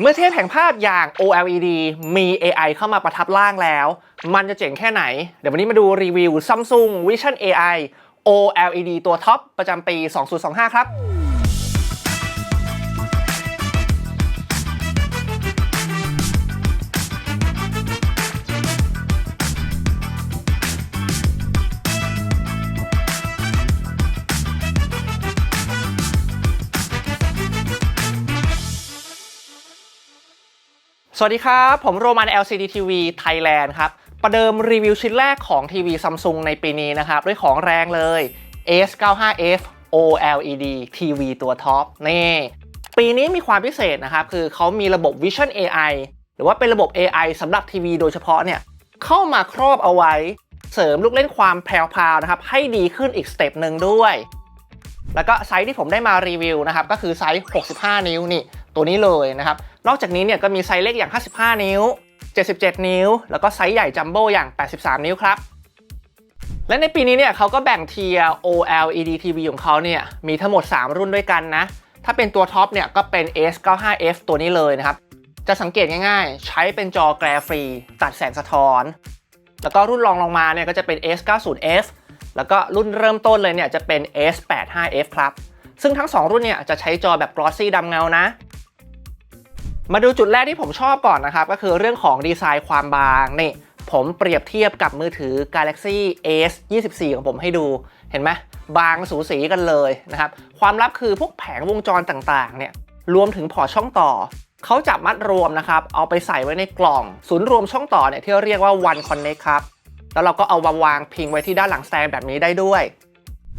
เมื่อเทพแผงภาพอย่าง OLED มี AI เข้ามาประทับร่างแล้ว มันจะเจ๋งแค่ไหน เดี๋ยววันนี้มาดูรีวิว Samsung Vision AI OLED ตัวท็อปประจำปี 2025 ครับ สวัสดีครับ ผมโรมัน LCD TV Thailand ครับ ประเดิมรีวิวชิ้นแรกของทีวี Samsung ในปีนี้นะครับ ด้วยของแรงเลย S95F OLED TV ตัวท็อปนี่ปีนี้มีความพิเศษนะครับ คือเขามีระบบ Vision AI หรือว่าเป็นระบบ AI สำหรับทีวีโดยเฉพาะเนี่ย เข้ามาครอบเอาไว้ เสริมลูกเล่นความแพรวๆนะครับ ให้ดีขึ้นอีกสเต็ปหนึ่งด้วย แล้วก็ไซส์ที่ผมได้มารีวิวนะครับก็คือไซส์ 65 นิ้วนี่ตัวนี้เลยนะครับ นอกจากนี้เนี่ยก็มีไซส์เล็กอย่าง 55 นิ้ว 77 นิ้ว แล้วก็ไซส์ใหญ่จัมโบ้อย่าง 83 นิ้วครับ และในปีนี้เนี่ยเขาก็แบ่งเทียร์ OLED TV ของเขาเนี่ยมีทั้งหมด 3 รุ่นด้วยกันนะ ถ้าเป็นตัวท็อปเนี่ยก็เป็น S95F ตัวนี้เลยนะครับ จะสังเกตง่ายๆ ใช้เป็นจอแกรฟรี ตัดแสงสะท้อน แล้วก็รุ่นรองลงมาเนี่ยก็จะเป็น S90F แล้วก็รุ่นเริ่มต้นเลยเนี่ยจะเป็น S85F ครับ ซึ่งทั้ง 2 รุ่นเนี่ยจะใช้จอแบบ glossy ดำเงานะ มาดูจุดแรกที่ผมชอบก่อนนะครับ ก็คือเรื่องของดีไซน์ความบางนี่ผมเปรียบเทียบกับมือถือ Galaxy S 24 ของผมให้ดู เห็นไหมบางสูสีกันเลยนะครับ ความลับคือพวกแผงวงจรต่างๆ เนี่ย รวมถึงพอช่องต่อ เขาจับมัดรวมนะครับ เอาไปใส่ไว้ในกล่อง ศูนย์รวมช่องต่อเนี่ยที่เรียกว่า One Connect ครับ แล้วเราก็เอามาวางพิงไว้ที่ด้านหลังสแตนแบบนี้ได้ด้วย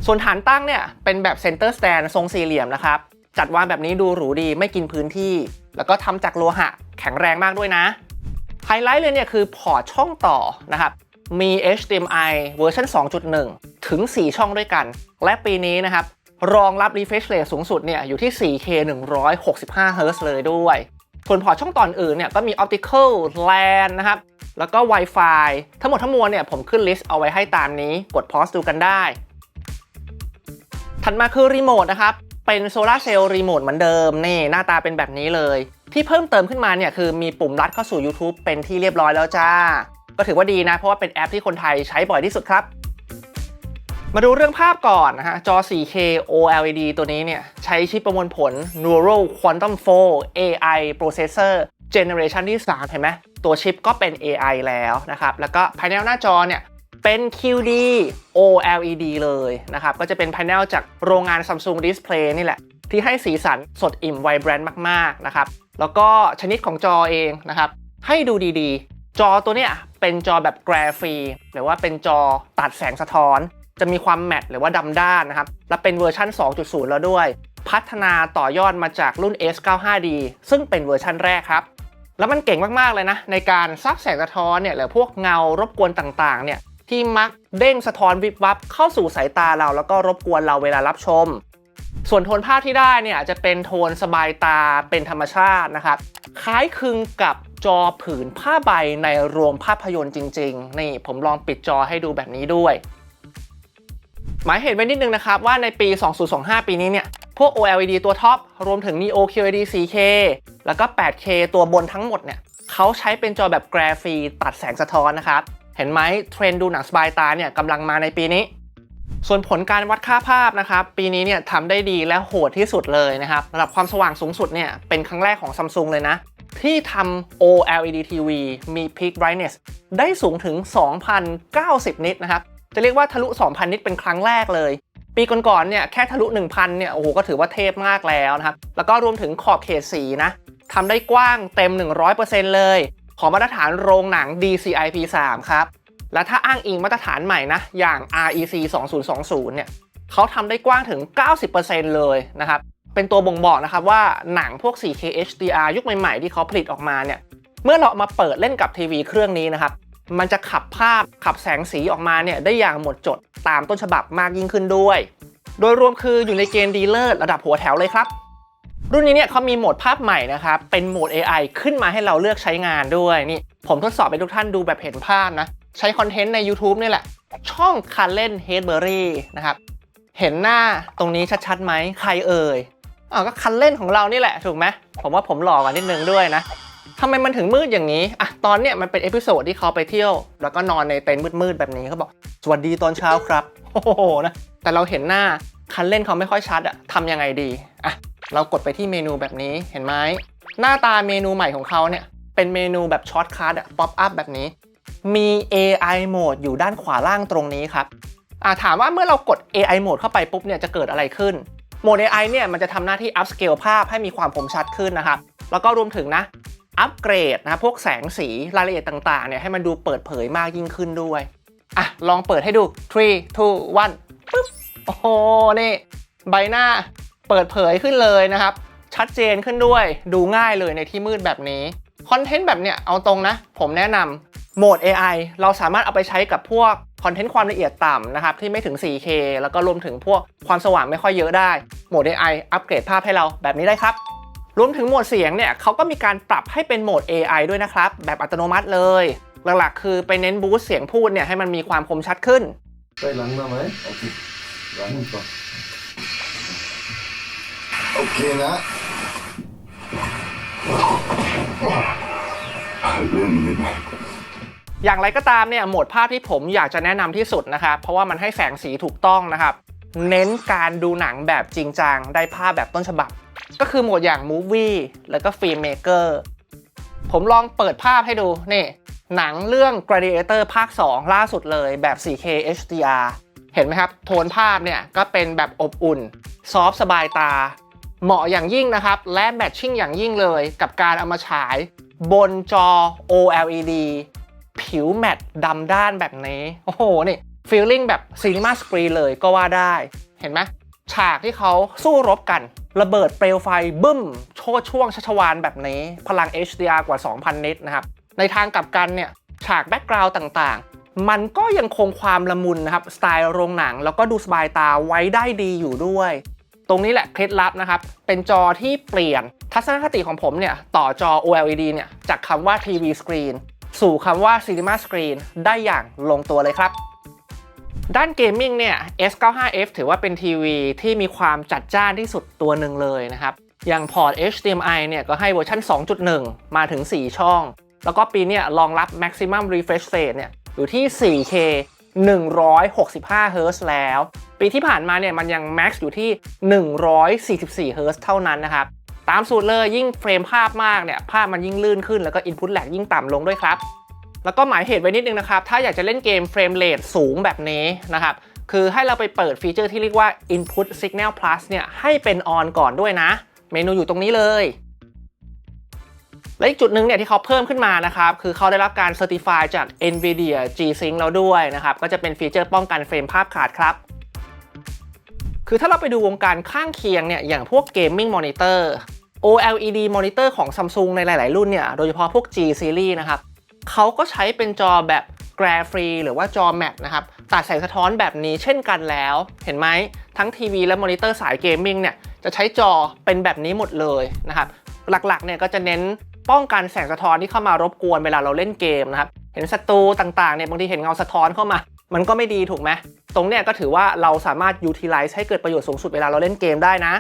ส่วนฐานตั้งเนี่ยเป็นแบบเซนเตอร์สแตนทรงสี่เหลี่ยมนะครับ จัดวางแบบนี้ดูหรูดีไม่กินพื้นที่ แล้วก็ทำจากโลหะแข็งแรงมากด้วยนะไฮไลท์เลยเนี่ยคือพอร์ตช่องต่อนะครับมี HDMI เวอร์ชัน2.1 ถึง 4 ช่องด้วยกัน และปีนี้นะครับ รองรับ refresh rate สูงสุดเนี่ยอยู่ที่ 4K 165 Hz เลยด้วยส่วนพอร์ตช่องต่ออื่นเนี่ยก็มี optical LAN นะครับ แล้วก็ Wi-Fi ทั้งหมดทั้งมวลเนี่ยผมขึ้นลิสต์เอาไว้ให้ตามนี้ กดพอสดูกันได้ ถัดมาคือรีโมทนะครับ เป็นโซลาร์เซลล์รีโมทเหมือนเดิม นี่หน้าตาเป็นแบบนี้เลย ที่เพิ่มเติมขึ้นมาเนี่ยคือมีปุ่มลัดเข้าสู่ YouTube เป็นที่เรียบร้อยแล้วจ้า ก็ถือว่าดีนะ เพราะว่าเป็นแอปที่คนไทยใช้บ่อยที่สุดครับ มาดูเรื่องภาพก่อนนะฮะ จอ 4K OLED ตัวนี้เนี่ยใช้ชิปประมวลผล Neural Quantum 4 AI Processor Generation ที่ 3 เห็นไหมตัวชิปก็เป็น AI แล้วนะครับ แล้วก็ภายในหน้าจอเนี่ยเป็น QD OLED เลยนะครับ ก็จะเป็นพา n e l จากโรงงาน Samsung Display นี่แหละ ที่ให้สีสันสดอิ่มไวแบรนด์มาก ๆ นะครับ แล้วก็ชนิดของจอเองนะครับ ให้ดูดีๆ จอตัวเนี้ยเป็นจอแบบแกรฟีหรือว่าเป็นจอตัดแสงสะท้อน จะมีความแมตต์หรือว่าดำด้านนะครับ และเป็นเวอร์ชัน2.0 แล้วด้วย พัฒนาต่อยอดมาจากรุ่น S95D ซึ่งเป็นเวอร์ชันแรกครับ แล้วมันเก่งมาก ๆ เลยนะ ในการซับแสงสะท้อนเนี่ยหรือพวกเงารบกวนต่างๆเนี่ยที่มักเด้งสะท้อนวิบวับเข้าสู่สายตาเราแล้วก็รบกวนเราเวลารับชม ส่วนโทนภาพที่ได้เนี่ยจะเป็นโทนสบายตาเป็นธรรมชาตินะครับคล้ายคลึงกับจอผืนผ้าใบในโรงภาพยนตร์จริง ๆ นี่ผมลองปิดจอให้ดูแบบนี้ด้วย หมายเหตุไว้นิดนึงนะครับว่าในปี 2025 ปีนี้เนี่ย พวก OLED ตัวท็อป รวมถึง Neo QLED 4K แล้วก็ 8K ตัวบนทั้งหมดเนี่ยเขาใช้เป็นจอแบบแกรฟีตัดแสงสะท้อนนะครับ เห็นไหมเทรนดูหนังสบายตาเนี่ยกำลังมาในปีนี้ ส่วนผลการวัดค่าภาพนะครับ ปีนี้เนี่ยทำได้ดีและโหดที่สุดเลยนะครับระดับความสว่างสูงสุดเนี่ยเป็นครั้งแรกของ Samsung เลยนะ ที่ทำ OLED TV มี Peak Brightness ได้สูงถึง 2,090 นิตนะครับ จะเรียกว่าทะลุ 2,000 นิตเป็นครั้งแรกเลย ปีก่อนๆเนี่ยแค่ทะลุ 1,000 เนี่ยโอ้โหก็ถือว่าเทพมากแล้วนะครับแล้วก็รวมถึงขอบเขตสีนะทำได้กว้างเต็ม 100%เลย ของมาตรฐานโรงหนัง DCI P3 ครับและถ้าอ้างอิงมาตรฐานใหม่นะอย่าง REC 2020 เนี่ยเขาทำได้กว้างถึง 90%เลยนะครับเป็นตัวบ่งบอกนะครับว่าหนังพวก 4K HDR ยุคใหม่ๆ ที่เขาผลิตออกมาเนี่ยเมื่อเรามาเปิดเล่นกับทีวีเครื่องนี้นะครับ มันจะขับภาพขับแสงสีออกมาเนี่ยได้อย่างหมดจดตามต้นฉบับมากยิ่งขึ้นด้วย โดยรวมคืออยู่ในเกณฑ์ดีเลิศระดับหัวแถวเลยครับรุ่นนี้เนี่ยเขามีโหมดภาพใหม่นะครับ เป็นโหมด AI ขึ้นมาให้เราเลือกใช้งานด้วยนี่ ผมทดสอบให้ทุกท่านดูแบบเห็นภาพนะ ใช้คอนเทนต์ใน YouTube นี่แหละ ช่องคันเล่น h e a d b u r y นะครับ เห็นหน้าตรงนี้ชัดๆไหมใครเอ่ยอ๋อก็คันเล่นของเรานี่แหละถูกไหมผมว่าผมหล่อกว่านิดนึงด้วยนะ ทำไมมันถึงมืดอย่างนี้อะตอนเนี้ยมันเป็นเอพิโซดที่เขาไปเที่ยว แล้วก็นอนในเต็นท์มืดๆแบบนี้เขาบอก สวัสดีตอนเช้าครับ โอ้โหนะ แต่เราเห็นหน้าคันเล่นเขาไม่ค่อยชัดอะทำยังไงดีอะเรากดไปที่เมนูแบบนี้เห็นไหมหน้าตาเมนูใหม่ของเขาเนี่ยเป็นเมนูแบบช็อตคัทอะป๊อปอัพแบบนี้ มี AI Mode อยู่ด้านขวาล่างตรงนี้ครับอ่าถามว่าเมื่อเรากด AI Mode เข้าไปปุ๊บเนี่ยจะเกิดอะไรขึ้นโหมด AI เนี่ยมันจะทำหน้าที่ upscale ภาพให้มีความคมชัดขึ้นนะครับแล้วก็รวมถึงนะ อัปเกรดนะพวกแสงสีรายละเอียดต่างๆเนี่ยให้มันดูเปิดเผยมากยิ่งขึ้นด้วย อะ ลองเปิดให้ดู 3 2 1ปึ๊บโอ้โหนี่ ใบหน้าเปิดเผยขึ้นเลยนะครับ ชัดเจนขึ้นด้วยดูง่ายเลยในที่มืดแบบนี้ คอนเทนต์แบบเนี้ยเอาตรงนะ ผมแนะนำโหมด AI เราสามารถเอาไปใช้กับพวกคอนเทนต์ความละเอียดต่ำนะครับ ที่ไม่ถึง 4K แล้วก็รวมถึงพวกความสว่างไม่ค่อยเยอะได้โหมด AI อัปเกรดภาพให้เราแบบนี้ได้ครับ รวมถึงโหมดเสียงเนี่ยเขาก็มีการปรับให้เป็นโหมด AI ด้วยนะครับ แบบอัตโนมัติเลย หลักๆ คือไปเน้นบูสต์เสียงพูดเนี่ยให้มันมีความคมชัดขึ้น Ska jag landa mig? Okej. Vänta. Okej, nej. อย่างไรก็ตามเนี่ยโหมดภาพที่ผมอยากจะแนะนำที่สุดนะครับเพราะว่ามันให้แสงสีถูกต้องนะครับ เน้นการดูหนังแบบจริงจังได้ภาพแบบต้นฉบับ ก็คือโหมดอย่าง Movie แล้วก็ Film Maker ผมลองเปิดภาพให้ดูนี่หนังเรื่อง Gladiator ภาค 2 ล่าสุดเลยแบบ 4K HDR เห็นไหมครับ โทนภาพเนี่ยก็เป็นแบบอบอุ่น ซอฟสบายตา เหมาะอย่างยิ่งนะครับ และแมทชิ่งอย่างยิ่งเลยกับการเอามาฉาย บนจอ OLED ผิวแมตต์ดำด้านแบบนี้ โอ้โห นี่ฟีลลิ่งแบบซีนีมาสกรีนเลยก็ว่าได้ เห็นไหม ฉากที่เขาสู้รบกัน ระเบิดเปลวไฟบึ้ม โชดช่วงชัชวานแบบนี้ พลัง HDR กว่า 2,000 นิตนะครับ ในทางกลับกันเนี่ย ฉากแบ็กกราวด์ต่างๆ มันก็ยังคงความละมุนนะครับ สไตล์โรงหนังแล้วก็ดูสบายตาไว้ได้ดีอยู่ด้วย ตรงนี้แหละเคล็ดลับนะครับ เป็นจอที่เปลี่ยนทัศนคติของผมเนี่ย ต่อจอ OLED เนี่ยจากคำว่า TV Screen สู่คำว่า Cinema Screen ได้อย่างลงตัวเลยครับ ด้านเกมมิ่งเนี่ย S95F ถือว่าเป็นทีวีที่มีความจัดจ้านที่สุดตัวหนึ่งเลยนะครับ อย่างพอร์ต HDMI เนี่ยก็ให้เวอร์ชัน2.1 มาถึง 4 ช่อง แล้วก็ปีเนี้ยรองรับ Maximum Refresh Rate เนี่ยอยู่ที่ 4K 165 Hz แล้ว ปีที่ผ่านมาเนี่ยมันยัง Max อยู่ที่ 144 Hz เท่านั้นนะครับ ตามสูตรเลยยิ่งเฟรมภาพมากเนี่ยภาพมันยิ่งลื่นขึ้นแล้วก็ Input lag ยิ่งต่ำลงด้วยครับ แล้วก็หมายเหตุไว้นิดนึงนะครับ ถ้าอยากจะเล่นเกมเฟรมเรทสูงแบบนี้นะครับ คือให้เราไปเปิดฟีเจอร์ที่เรียกว่า Input Signal Plus เนี่ยให้เป็น on ก่อนด้วยนะ เมนูอยู่ตรงนี้เลย และอีกจุดหนึ่งเนี่ยที่เขาเพิ่มขึ้นมานะครับ คือเขาได้รับการ Certify จาก NVIDIA G-Sync แล้วด้วยนะครับ ก็จะเป็นฟีเจอร์ป้องกันเฟรมภาพขาดครับคือถ้าเราไปดูวงการข้างเคียงเนี่ยอย่างพวก Gaming Monitor OLED Monitor ของ Samsung ในหลาย ๆ รุ่นเนี่ยโดยเฉพาะพวก G Series นะครับ เขาก็ใช้เป็นจอแบบ glare free หรือว่าจอแมตนะครับตัดแสงสะท้อนแบบนี้เช่นกันแล้ว เห็นไหมทั้งทีวีและมอนิเตอร์สายเกมมิ่งเนี่ยจะใช้จอเป็นแบบนี้หมดเลยนะครับหลักๆเนี่ยก็จะเน้นป้องกันแสงสะท้อนที่เข้ามารบกวนเวลาเราเล่นเกมนะครับเห็นศัตรูต่างๆเนี่ยบางทีเห็นเงาสะท้อนเข้ามา มันก็ไม่ดีถูกไหมตรงเนี้ยก็ถือว่าเราสามารถ utilize ให้เกิดประโยชน์สูงสุดเวลาเราเล่นเกมได้นะ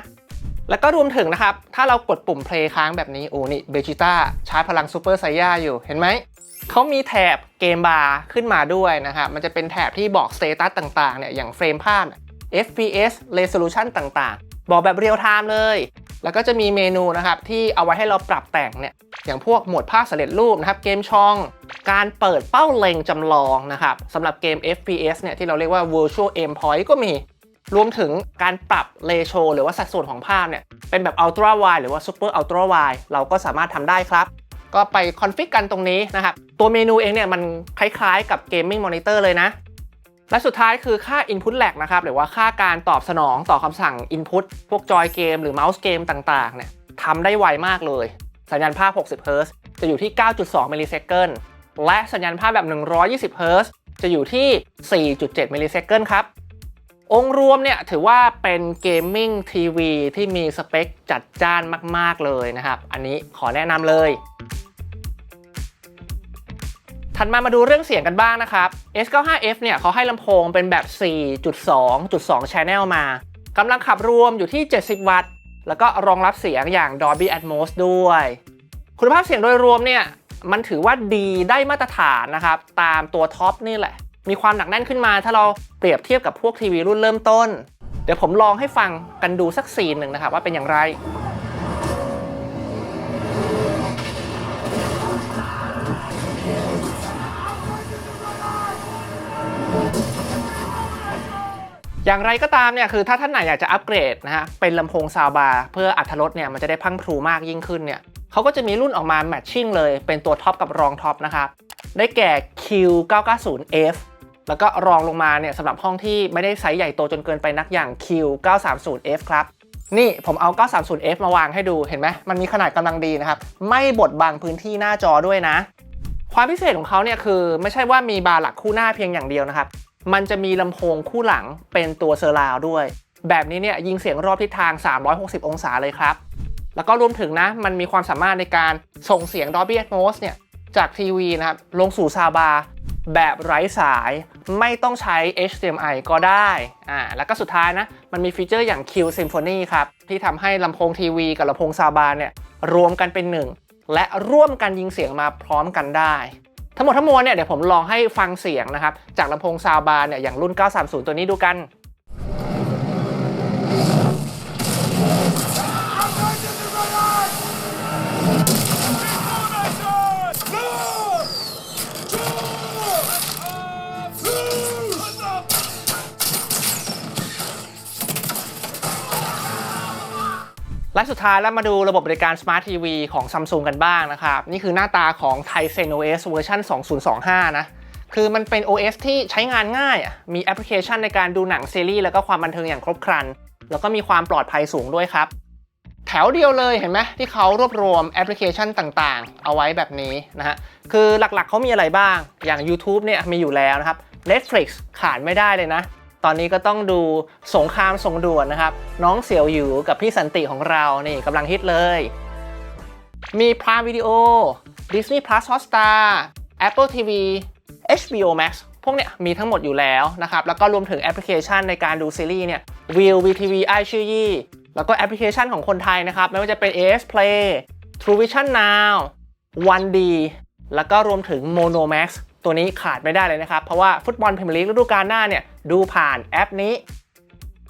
แล้วก็รวมถึงนะครับ ถ้าเรากดปุ่ม play ค้างแบบนี้โอ้นี่เบจิต้าชาร์จพลังซูเปอร์ไซย่าอยู่เห็นไหม เขามีแถบเกมบาร์ขึ้นมาด้วยนะครับ มันจะเป็นแถบที่บอกสเตตัสต่างๆเนี่ย อย่างเฟรมภาพ FPS resolution ต่างๆ บอกแบบเรียลไทม์เลย แล้วก็จะมีเมนูนะครับ ที่เอาไว้ให้เราปรับแต่งเนี่ย อย่างพวกโหมดภาพสำเร็จรูปนะครับ เกมช่อง การเปิดเป้าเล็งจำลองนะครับสำหรับเกม FPS เนี่ย ที่เราเรียกว่า virtual aim point ก็มี รวมถึงการปรับเรโชหรือว่าสัดส่วนของภาพเนี่ย เป็นแบบ ultra wide หรือว่า super ultra wide เราก็สามารถทำได้ครับ ก็ไปคอนฟิกกันตรงนี้นะครับ ตัวเมนูเองเนี่ยมันคล้ายๆกับ Gaming Monitor เลยนะ และสุดท้ายคือค่า Input lag นะครับ หรือว่าค่าการตอบสนองต่อคำสั่ง Input พวกจอยเกมหรือเมาส์เกมต่างๆเนี่ยทำได้ไวมากเลย สัญญาณภาพ 60 Hz จะอยู่ที่ 9.2 มิลลิเซคันและสัญญาณภาพแบบ 120 Hz จะอยู่ที่ 4.7 มิลลิเซคันครับองค์รวมเนี่ยถือว่าเป็นเกมมิ่งทีวีที่มีสเปคจัดจ้านมาก ๆ เลยนะครับ อันนี้ขอแนะนำเลย ถัดมามาดูเรื่องเสียงกันบ้างนะครับ S95F เนี่ยเขาให้ลำโพงเป็นแบบ 4.2.2 Channel มากำลังขับรวมอยู่ที่ 70 วัตต์ แล้วก็รองรับเสียงอย่าง Dolby Atmos ด้วย คุณภาพเสียงโดยรวมเนี่ยมันถือว่าดีได้มาตรฐานนะครับ ตามตัวท็อปนี่แหละ มีความหนักแน่นขึ้นมาถ้าเราเปรียบเทียบกับพวกทีวีรุ่นเริ่มต้น เดี๋ยวผมลองให้ฟังกันดูสักซีนหนึ่งนะครับว่าเป็นอย่างไร อย่างไรก็ตามเนี่ยคือถ้าท่านไหนอยากจะอัปเกรดนะฮะเป็นลำโพงซาวบาร์เพื่ออัตรถรสเนี่ยมันจะได้พังพรูมากยิ่งขึ้นเนี่ยเขาก็จะมีรุ่นออกมาแมทชิ่งเลยเป็นตัวท็อปกับรองท็อปนะครับได้แก่ Q990F แล้วก็รองลงมาเนี่ยสำหรับห้องที่ไม่ได้ไซส์ใหญ่โตจนเกินไปนักอย่าง Q930F ครับนี่ผมเอา 930F มาวางให้ดูเห็นไหมมันมีขนาดกำลังดีนะครับ ไม่บดบังพื้นที่หน้าจอด้วยนะ ความพิเศษของเขาเนี่ยคือไม่ใช่ว่ามีบาร์หลักคู่หน้าเพียงอย่างเดียวนะครับ มันจะมีลำโพงคู่หลังเป็นตัวเซอร์ราวด้วย แบบนี้เนี่ยยิงเสียงรอบทิศทาง 360 องศาเลยครับ แล้วก็รวมถึงนะ มันมีความสามารถในการส่งเสียง Dolby Atmos เนี่ยจากทีวีนะครับลงสู่ซาบาแบบไร้สายไม่ต้องใช้ HDMI ก็ได้ อ่า แล้วก็สุดท้ายนะ มันมีฟีเจอร์อย่าง Q Symphony ครับ ที่ทำให้ลำโพงทีวีกับลำโพงซาบาเนี่ย รวมกันเป็นหนึ่ง และร่วมกันยิงเสียงมาพร้อมกันได้ ทั้งหมดทั้งมวลเนี่ยเดี๋ยวผมลองให้ฟังเสียงนะครับจากลำโพงซาวบาร์เนี่ยอย่างรุ่น 930 ตัวนี้ดูกัน และสุดท้ายแล้วมาดูระบบบริการ Smart TV ของ Samsung กันบ้างนะครับ นี่คือหน้าตาของ Tizen OS เวอร์ชัน2025 นะ คือมันเป็น OS ที่ใช้งานง่าย มีแอปพลิเคชันในการดูหนังซีรีส์แล้วก็ความบันเทิงอย่างครบครัน แล้วก็มีความปลอดภัยสูงด้วยครับ แถวเดียวเลยเห็นไหมที่เขารวบรวมแอปพลิเคชันต่างๆ เอาไว้แบบนี้นะฮะ คือหลักๆเขามีอะไรบ้าง อย่าง YouTube เนี่ยมีอยู่แล้วนะครับ Netflix ขาดไม่ได้เลยนะ ตอนนี้ก็ต้องดูสงครามสงด่วนนะครับ น้องเสี่ยวหยูกับพี่สันติของเรานี่กำลังฮิตเลย มี Prime Video Disney Plus Hotstar Apple TV HBO Max พวกเนี้ยมีทั้งหมดอยู่แล้วนะครับ แล้วก็รวมถึงแอปพลิเคชันในการดูซีรีส์เนี่ย View VTV ไอชื่อยี่แล้วก็แอปพลิเคชันของคนไทยนะครับ ไม่ว่าจะเป็น AS Play True Vision Now 1D แล้วก็รวมถึง Mono Max ตัวนี้ขาดไม่ได้เลยนะครับ เพราะว่าฟุตบอลพรีเมียร์ลีกฤดูกาลหน้าเนี่ยดูผ่านแอปนี้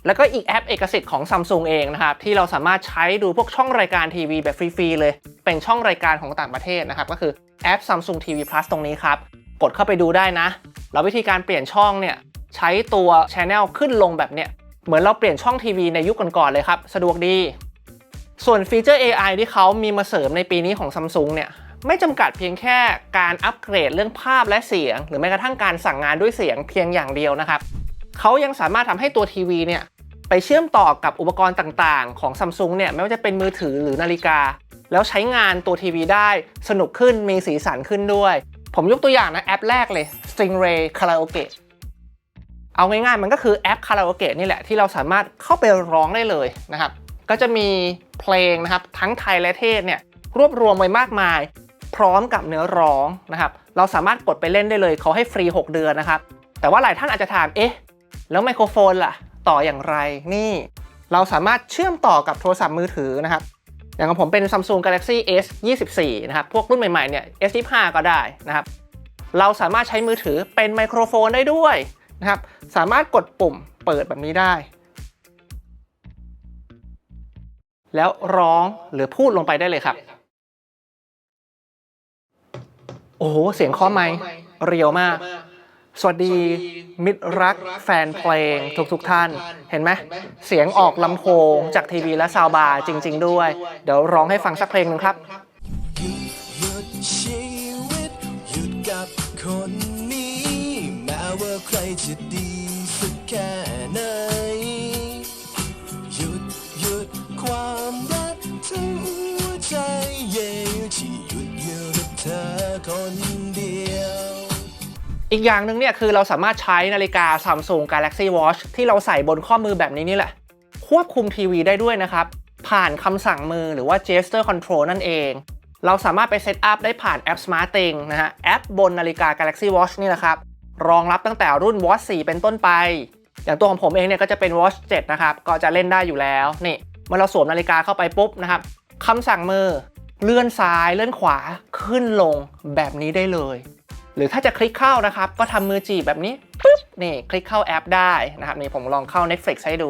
แล้วก็อีกแอปเอกสิทธิ์ของ Samsung เองนะครับ ที่เราสามารถใช้ดูพวกช่องรายการทีวีแบบฟรีๆเลย เป็นช่องรายการของต่างประเทศนะครับ ก็คือแอป Samsung TV Plus ตรงนี้ครับกดเข้าไปดูได้นะ แล้ววิธีการเปลี่ยนช่องเนี่ยใช้ตัว Channel ขึ้นลงแบบเนี้ยเหมือนเราเปลี่ยนช่องทีวีในยุคก่อนๆเลยครับ สะดวกดี ส่วนฟีเจอร์ AI ที่เขามีมาเสริมในปีนี้ของ Samsung เนี่ย ไม่จำกัดเพียงแค่การอัปเกรดเรื่องภาพและเสียง หรือแม้กระทั่งการสั่งงานด้วยเสียงเพียงอย่างเดียวนะครับเขายังสามารถทำให้ตัวทีวีเนี่ยไปเชื่อมต่อกับอุปกรณ์ต่างๆ ของ Samsung เนี่ยไม่ว่าจะเป็นมือถือหรือนาฬิกา แล้วใช้งานตัวทีวีได้สนุกขึ้นมีสีสันขึ้นด้วย ผมยกตัวอย่างนะแอปแรกเลย Stingray Karaoke เอาง่ายๆมันก็คือแอปคาราโอเกะนี่แหละที่เราสามารถเข้าไปร้องได้เลยนะครับ ก็จะมีเพลงนะครับทั้งไทยและเทศเนี่ยรวบรวมไว้มากมาย พร้อมกับเนื้อร้องนะครับ เราสามารถกดไปเล่นได้เลยเขาให้ฟรี 6 เดือนนะครับ แต่ว่าหลายท่านอาจจะถาม เอ๊ะ แล้วไมโครโฟนล่ะ ต่ออย่างไร นี่ เราสามารถเชื่อมต่อกับโทรศัพท์มือถือนะครับ อย่างของผมเป็น Samsung Galaxy S 24นะครับ พวกรุ่นใหม่ๆ เนี่ย S 25ก็ได้นะครับ เราสามารถใช้มือถือเป็นไมโครโฟนได้ด้วยนะครับ สามารถกดปุ่มเปิดแบบนี้ได้ แล้วร้องหรือพูดลงไปได้เลยครับ โอ้โห เสียงเคาะไมค์เรียวมาก สวัสดีมิตรรักแฟนเพลงทุกๆทท่าน เห็นไหมเสียงออกลำโพงจากทีวีและซาวบาร์จริง ๆ ด้วย เดี๋ยวร้องให้ฟังสักเพลงหนึ่งครับหยุดชีวิตหยุดกับคนนี้แม้ว่าใครจะดีสักแค่ อีกอย่างหนึ่งเนี่ยคือเราสามารถใช้นาฬิกา Samsung Galaxy Watch ที่เราใส่บนข้อมือแบบนี้นี่แหละ ควบคุมทีวีได้ด้วยนะครับ ผ่านคำสั่งมือหรือว่า gesture control นั่นเอง เราสามารถไปเซตอัพได้ผ่านแอป Smart Thing นะฮะแอปบนนาฬิกา Galaxy Watch นี่แหละครับรองรับตั้งแต่รุ่น Watch 4 เป็นต้นไป อย่างตัวของผมเองเนี่ยก็จะเป็น Watch 7 นะครับ ก็จะเล่นได้อยู่แล้ว นี่เมื่อเราสวมนาฬิกาเข้าไปปุ๊บนะครับคำสั่งมือเลื่อนซ้ายเลื่อนขวาขึ้นลงแบบนี้ได้เลย หรือถ้าจะคลิกเข้านะครับ ก็ทำมือจีบแบบนี้ปุ๊บนี่คลิกเข้าแอปได้นะครับนี่ผมลองเข้า Netflix ให้ดู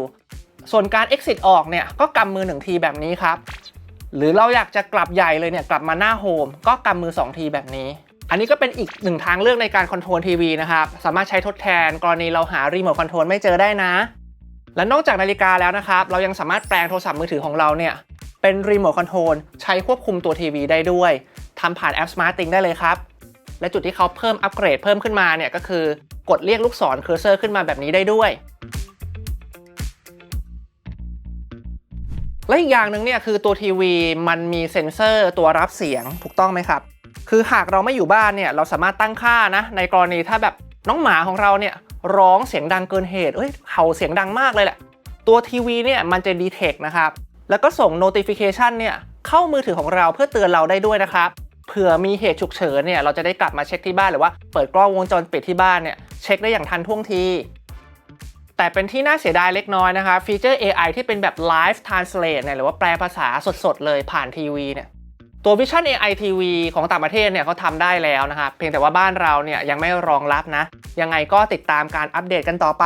ส่วนการ exit ออกเนี่ยก็กำมือหนึ่งทีแบบนี้ครับ หรือเราอยากจะกลับใหญ่เลยเนี่ยกลับมาหน้าโฮมก็กำมือ 2 ทีแบบนี้ อันนี้ก็เป็นอีกหนึ่งทางเลือกในการคอนโทรลทีวีนะครับสามารถใช้ทดแทนกรณีเราหารีโมทคอนโทรลไม่เจอได้นะ และนอกจากนาฬิกาแล้วนะครับเรายังสามารถแปลงโทรศัพท์มือถือของเราเนี่ยเป็นรีโมทคอนโทรลใช้ควบคุมตัวทีวีได้ด้วยทำผ่านแอป Smart Thing ได้เลยครับ และจุดที่เขาเพิ่มอัปเกรดเพิ่มขึ้นมาเนี่ยก็คือกดเรียกลูกศรเคอร์เซอร์ขึ้นมาแบบนี้ได้ด้วย และอีกอย่างหนึ่งเนี่ยคือตัวทีวีมันมีเซ็นเซอร์ตัวรับเสียงถูกต้องไหมครับ คือหากเราไม่อยู่บ้านเนี่ยเราสามารถตั้งค่านะในกรณีถ้าแบบน้องหมาของเราเนี่ยร้องเสียงดังเกินเหตุเอ้ยเห่าเสียงดังมากเลยแหละ ตัวทีวีเนี่ยมันจะดีเทคนะครับ แล้วก็ส่ง notification เนี่ยเข้ามือถือของเราเพื่อเตือนเราได้ด้วยนะครับ เผื่อมีเหตุฉุกเฉินเนี่ยเราจะได้กลับมาเช็คที่บ้านหรือว่าเปิดกล้องวงจรปิดที่บ้านเนี่ยเช็คได้อย่างทันท่วงทีแต่เป็นที่น่าเสียดายเล็กน้อยนะครับฟีเจอร์ AI ที่เป็นแบบ Live Translate เนี่ยหรือว่าแปลภาษาสดๆ เลยผ่านทีวีเนี่ยตัว Vision AI TV ของต่างประเทศเนี่ยเขาทำได้แล้วนะครับเพียงแต่ว่าบ้านเราเนี่ยยังไม่รองรับนะ ยังไงก็ติดตามการอัปเดตกันต่อไป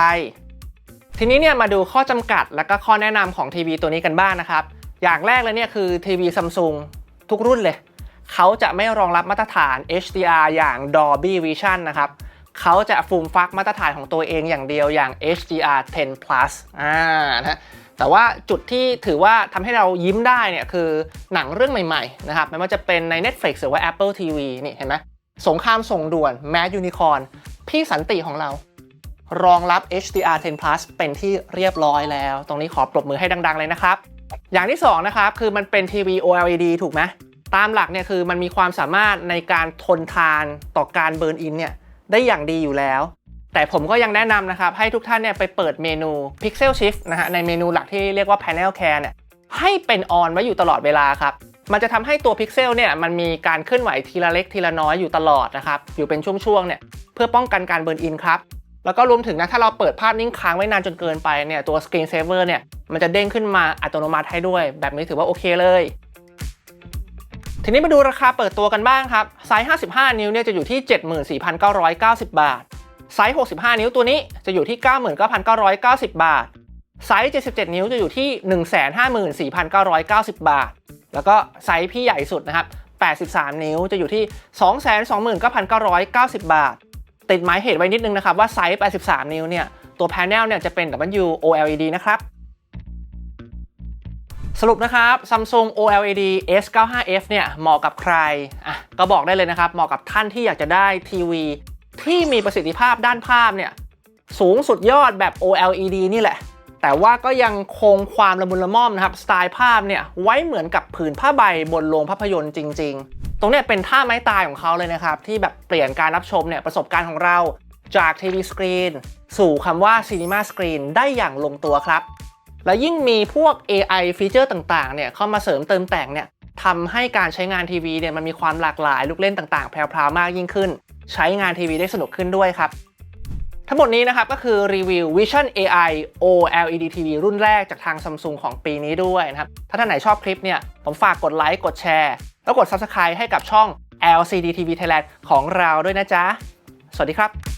ทีนี้เนี่ยมาดูข้อจำกัดและก็ข้อแนะนำของทีวีตัวนี้กันบ้างนะครับ อย่างแรกเลยเนี่ยคือทีวีซัมซุงทุกรุ่นเลย เขาจะไม่รองรับมาตรฐาน HDR อย่าง Dolby Vision นะครับเขาจะฟูมฟักมาตรฐานของตัวเองอย่างเดียวอย่าง HDR 10 plus อ่านะแต่ว่าจุดที่ถือว่าทำให้เรายิ้มได้เนี่ยคือหนังเรื่องใหม่ๆนะครับไม่ว่าจะเป็นใน Netflix หรือว่า Apple TV นี่เห็นไหมสงครามส่งด่วน Mad Unicorn พี่สันติของเรา รองรับ HDR 10 plus เป็นที่เรียบร้อยแล้ว ตรงนี้ขอปรบมือให้ดัง ๆ เลยนะครับ อย่างที่2นะครับคือมันเป็นทีวี OLED ถูกไหม ตามหลักเนี่ยคือมันมีความสามารถในการทนทานต่อการเบิร์นอินเนี่ยได้อย่างดีอยู่แล้ว แต่ผมก็ยังแนะนำนะครับ ให้ทุกท่านเนี่ยไปเปิดเมนู Pixel Shift นะฮะใน메นูหลักที่เรียกว่า Panel Care เนี่ยให้เป็นออนไว้อยู่ตลอดเวลาครับ มันจะทำให้ตัว Pixel เนี่ยมันมีการเคลื่อนไหวทีละเล็กทีละน้อยอยู่ตลอดนะครับ อยู่เป็นช่วงๆเนี่ยเพื่อป้องกันการเบิร์นอินครับ แล้วก็รวมถึงนะถ้าเราเปิดภาพนิ่งค้างไว้นานจนเกินไปเนี่ยตัว Screen Saver เนี่ยมันจะเด้งขึ้นมาอัตโนมัติให้ด้วย แบบนี้ถือว่าโอเคเลย ทีนี้มาดูราคาเปิดตัวกันบ้างครับ ไซส์ 55 นิ้วเนี่ยจะอยู่ที่ 74,990 บาท ไซส์ 65 นิ้วตัวนี้จะอยู่ที่ 99,990 บาท ไซส์ 77 นิ้วจะอยู่ที่ 154,990 บาท แล้วก็ไซส์พี่ใหญ่สุดนะครับ 83 นิ้วจะอยู่ที่ 229,990 บาท ติดหมายเหตุไว้นิดนึงนะครับว่าไซส์ 83 นิ้วเนี่ยตัวแผงเนี่ยจะเป็น W OLED นะครับ สรุปนะครับ Samsung OLED S95F เนี่ยเหมาะกับใครอะก็บอกได้เลยนะครับเหมาะกับท่านที่อยากจะได้ทีวี ที่มีประสิทธิภาพด้านภาพเนี่ยสูงสุดยอดแบบ OLED นี่แหละ แต่ว่าก็ยังคงความละมุนละม่อมนะครับ สไตล์ภาพเนี่ยไว้เหมือนกับผืนผ้าใบบนโรงภาพยนตร์จริง ๆ ตรงเนี้ยเป็นท่าไม้ตายของเขาเลยนะครับ ที่แบบเปลี่ยนการรับชมเนี่ยประสบการณ์ของเราจากทีวีสกรีนสู่คำว่า Cinema Screen ได้อย่างลงตัวครับ และยิ่งมีพวก AI ฟีเจอร์ต่างๆ เนี่ยเข้ามาเสริมเติมแต่งเนี่ยทำให้การใช้งานทีวีเนี่ยมันมีความหลากหลายลูกเล่นต่างๆ แพรวๆมากยิ่งขึ้น ใช้งานทีวีได้สนุกขึ้นด้วยครับ ทั้งหมดนี้นะครับก็คือรีวิว Vision AI OLED TV รุ่นแรกจากทาง Samsung ของปีนี้ด้วยนะครับ ถ้าท่านไหนชอบคลิปเนี่ยผมฝากกดไลค์กดแชร์ แล้วกด Subscribe ให้กับช่อง LCD TV Thailand ของเราด้วยนะจ๊ะ สวัสดีครับ